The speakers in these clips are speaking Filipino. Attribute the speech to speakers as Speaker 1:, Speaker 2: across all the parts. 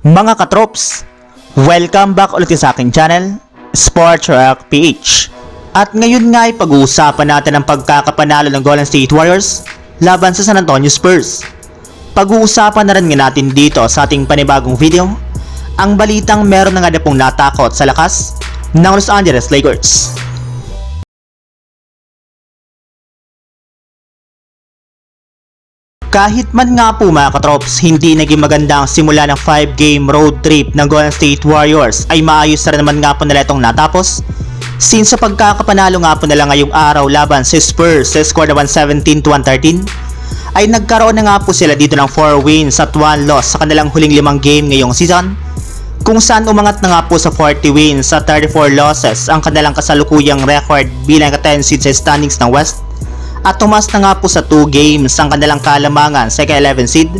Speaker 1: Mga katrops, welcome back ulit sa aking channel, Sports Rock PH. At ngayon nga ay pag-uusapan natin ang pagkakapanalo ng Golden State Warriors laban sa San Antonio Spurs. Pag-uusapan na rin nga natin dito sa ating panibagong video, ang balitang meron na nga natakot sa lakas ng Los Angeles Lakers. Kahit man nga po mga katrops, hindi naging maganda ang simula ng 5-game road trip ng Golden State Warriors ay maayos na naman nga po nila itong natapos. Since sa pagkakapanalo nga po nila ngayong araw laban sa Spurs sa score na 117 to 113, ay nagkaroon na nga po sila dito ng 4 wins at 1 loss sa kanilang huling limang game ngayong season kung saan umangat na nga po sa 40 wins at 34 losses ang kanilang kasalukuyang record bilang ka-10 seed sa standings ng West at tumas na nga po sa 2 games ang kanilang kalamangan sa ka-11 seed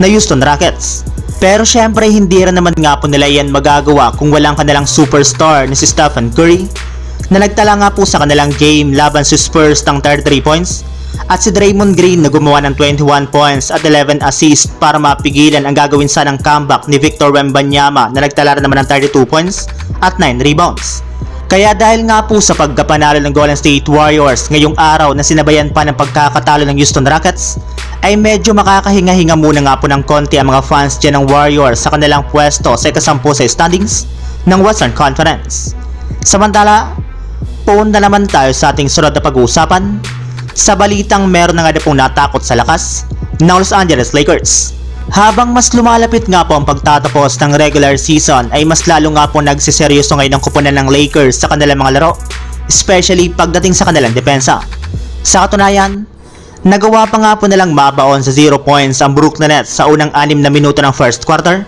Speaker 1: na Houston Rockets. Pero syempre hindi rin naman nga po nila yan magagawa kung walang kanilang superstar na si Stephen Curry na nagtala nga po sa kanilang game laban sa Spurs ng 33 points at si Draymond Green na gumawa ng 21 points at 11 assists para mapigilan ang gagawin sanang comeback ni Victor Wembanyama na nagtala naman ng 32 points at 9 rebounds. Kaya dahil nga po sa pagkapanalo ng Golden State Warriors ngayong araw na sinabayan pa ng pagkakatalo ng Houston Rockets, ay medyo makakahinga-hinga muna nga po ng konti ang mga fans dyan ng Warriors sa kanilang pwesto sa ikasampu sa standings ng Western Conference. Samantala, puunta naman tayo sa ating sunod na pag-uusapan sa balitang meron na nga na natakot sa lakas ng Los Angeles Lakers. Habang mas lumalapit nga po ang pagtatapos ng regular season ay mas lalo nga po nagsiseryoso ngayon ang kupunan ng Lakers sa kanilang mga laro, especially pagdating sa kanilang depensa. Sa katunayan, nagawa pa nga po nilang mabaon sa 0 points ang Brooklyn Nets sa unang 6 na minuto ng first quarter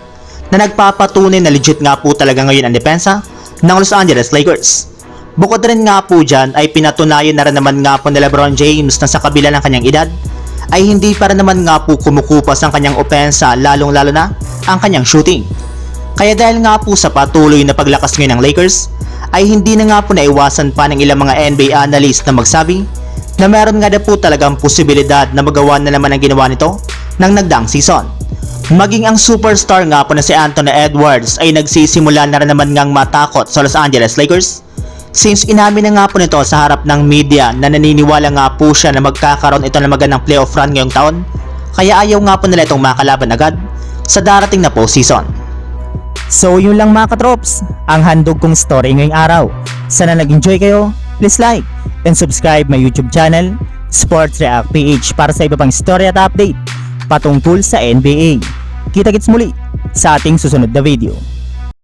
Speaker 1: na nagpapatunay na legit nga po talaga ngayon ang depensa ng Los Angeles Lakers. Bukod rin nga po dyan ay pinatunayan na rin naman nga po ni Lebron James na sa kabila ng kanyang edad ay hindi para naman nga po kumukupas ang kanyang opensa lalong lalo na ang kanyang shooting. Kaya dahil nga po sa patuloy na paglakas ngayon ng Lakers ay hindi na nga po naiwasan pa ng ilang mga NBA analyst na magsabi na meron nga na po talagang posibilidad na magawa na naman ang ginawa nito ng nagdaang season. Maging ang superstar nga po na si Anthony Edwards ay nagsisimula na rin naman ngang matakot sa Los Angeles Lakers Since inamin na nga po nito sa harap ng media na naniniwala nga po siya na magkakaroon ito ng magandang playoff run ngayong taon, kaya ayaw nga po nila itong makalaban agad sa darating na postseason.
Speaker 2: So yun lang mga katrops, ang handog kong story ngayong araw. Sana nag-enjoy kayo, please like and subscribe my YouTube channel, Sports React PH para sa iba pang story at update patungkol sa NBA. Kita-kits muli sa ating susunod na video.